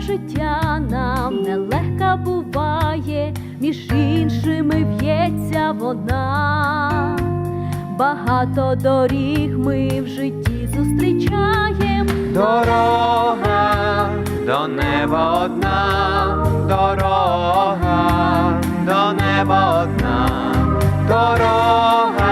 життя нам нелегка буває, між іншими б'ється вона, багато доріг ми в житті зустрічаєм. Дорога до неба одна, дорога до неба одна, дорога.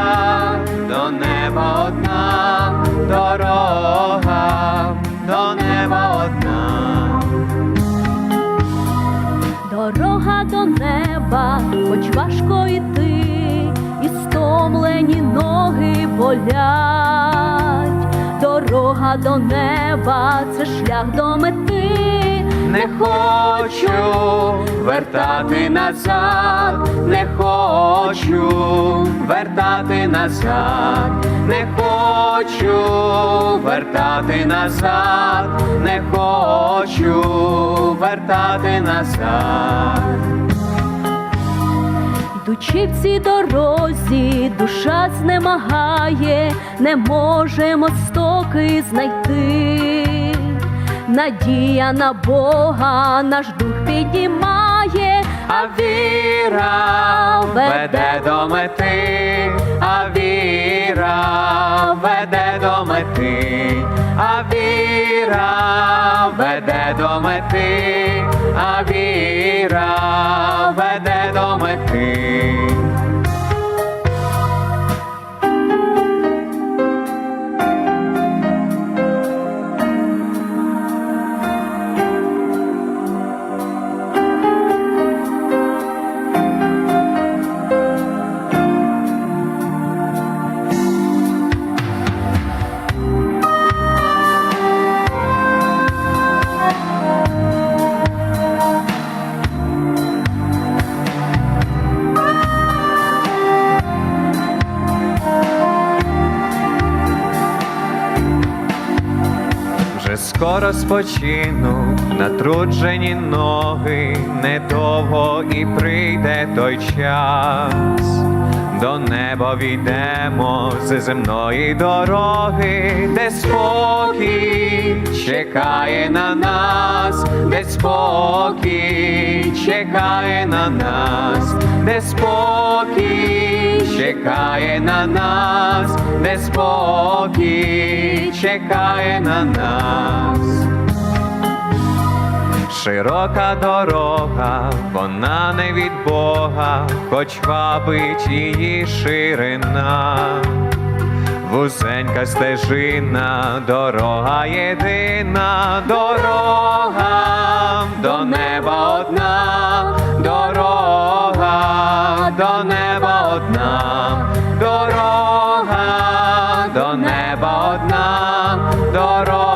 Неба, хоч важко йти, і стомлені ноги болять. Дорога до неба це шлях до мети. Не хочу вертати назад, не хочу вертати назад, не хочу вертати назад, не хочу вертати назад. Йдучи в цій дорозі, душа знемагає, не може мостоки знайти. Надія на Бога наш дух піднімає, А віра веде до мети, а віра веде до мети, а віра веде до мети, а віра веде до скоро спочину. Натруджені ноги, недовго і прийде той час. До неба війдемо з земної дороги, де спокій чекає на нас, де спокій чекає на нас, де спокій чекає на нас, де спокій чекає на нас. Широка дорога, вона не від Бога, хоч вабить її ширина. Вузенька стежина, дорога єдина, дорога до неба одна, дорога до неба одна. дорогу.